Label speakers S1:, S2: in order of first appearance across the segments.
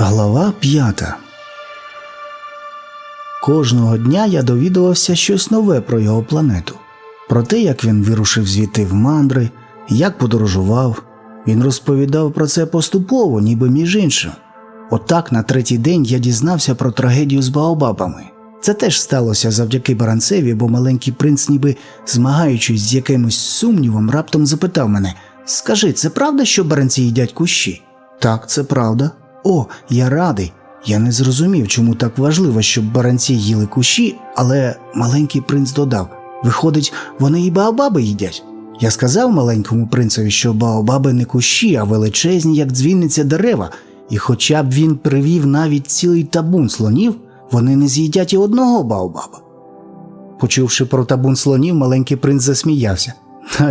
S1: Глава п'ята. Кожного дня я довідувався щось нове про його планету, про те, як він вирушив звідти в мандри, як подорожував. Він розповідав про це поступово, ніби між іншим. Отак на третій день я дізнався про трагедію з Баобабами. Це теж сталося завдяки Баранцеві, бо маленький принц, ніби змагаючись з якимось сумнівом, раптом запитав мене: Скажи, це правда, що баранці їдять кущі? Так, це правда. О, я радий. Я не зрозумів, чому так важливо, щоб баранці їли кущі, але маленький принц додав: Виходить, вони і баобаби їдять. Я сказав маленькому принцеві, що баобаби не кущі, а величезні, як дзвінниця дерева, і хоча б він привів навіть цілий табун слонів, вони не з'їдять і одного баобаба. Почувши про табун слонів, маленький принц засміявся.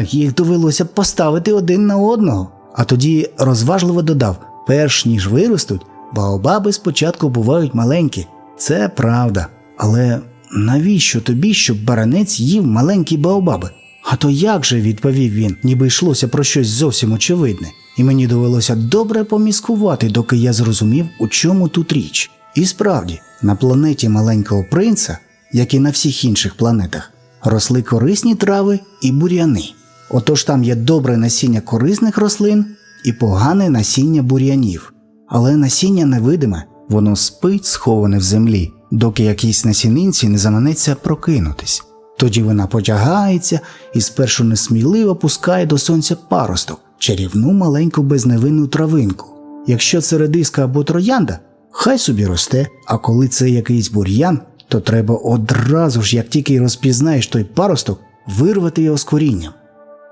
S1: Їх довелося б поставити один на одного. А тоді розважливо додав: перш ніж виростуть, баобаби спочатку бувають маленькі. Це правда. Але навіщо тобі, щоб баранець їв маленькі баобаби? А то як же, відповів він, ніби йшлося про щось зовсім очевидне, і мені довелося добре поміскувати, доки я зрозумів, у чому тут річ. І справді, на планеті маленького принца, як і на всіх інших планетах, росли корисні трави і бур'яни. Отож там є добре насіння корисних рослин і погане насіння бур'янів. Але насіння невидиме, воно спить, сховане в землі, доки якійсь насінинці не заманеться прокинутись. Тоді вона потягається і спершу несміливо пускає до сонця паросток, чарівну маленьку безневинну травинку. Якщо це редиска або троянда, хай собі росте, а коли це якийсь бур'ян, то треба одразу ж, як тільки розпізнаєш той паросток, вирвати його з корінням.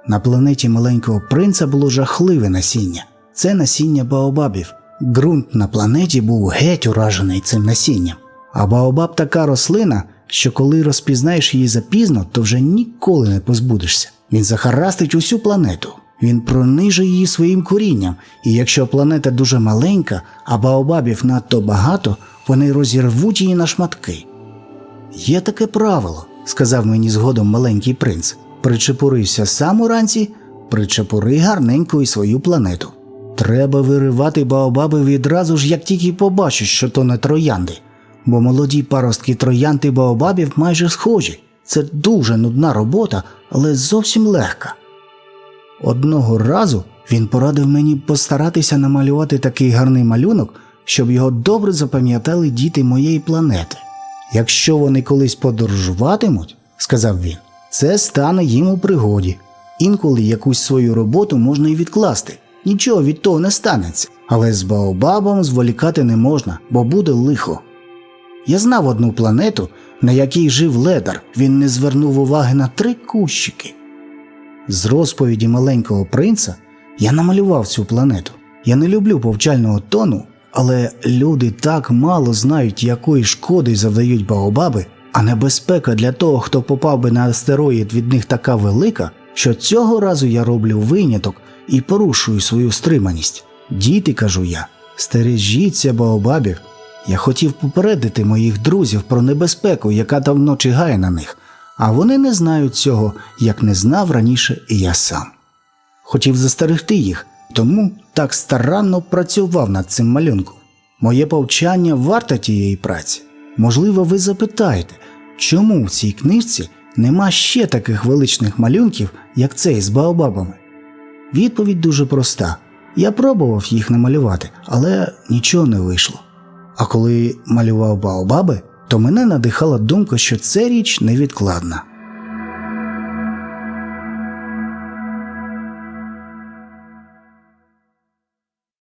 S1: На планеті маленького принца було жахливе насіння. Це насіння баобабів. Ґрунт на планеті був геть уражений цим насінням. А баобаб така рослина, що коли розпізнаєш її запізно, то вже ніколи не позбудешся. Він захарастить усю планету. Він прониже її своїм корінням, і якщо планета дуже маленька, а баобабів надто багато, вони розірвуть її на шматки. Є таке правило, сказав мені згодом маленький принц. Причепурився сам уранці, причепури гарненько і свою планету. Треба виривати баобаби відразу ж, як тільки побачиш, що то не троянди, бо молоді паростки троянд і баобабів майже схожі. Це дуже нудна робота, але зовсім легка. Одного разу він порадив мені постаратися намалювати такий гарний малюнок, щоб його добре запам'ятали діти моєї планети. Якщо вони колись подорожуватимуть, сказав він, це стане їм у пригоді. Інколи якусь свою роботу можна і відкласти. Нічого від того не станеться, але з Баобабом зволікати не можна, бо буде лихо. Я знав одну планету, на якій жив ледар, він не звернув уваги на три кущики. З розповіді маленького принца я намалював цю планету. Я не люблю повчального тону, але люди так мало знають, якої шкоди завдають Баобаби, а небезпека для того, хто попав би на астероїд від них така велика, що цього разу я роблю виняток і порушую свою стриманість. Діти, кажу я, стережіться Баобабів. Я хотів попередити моїх друзів про небезпеку, яка давно чигає на них, а вони не знають цього, як не знав раніше і я сам. Хотів застерегти їх, тому так старанно працював над цим малюнком. Моє повчання варте тієї праці. Можливо, ви запитаєте, чому в цій книжці нема ще таких величних малюнків, як цей з Баобабами? Відповідь дуже проста. Я пробував їх намалювати, але нічого не вийшло. А коли малював Баобаби, то мене надихала думка, що це річ невідкладна.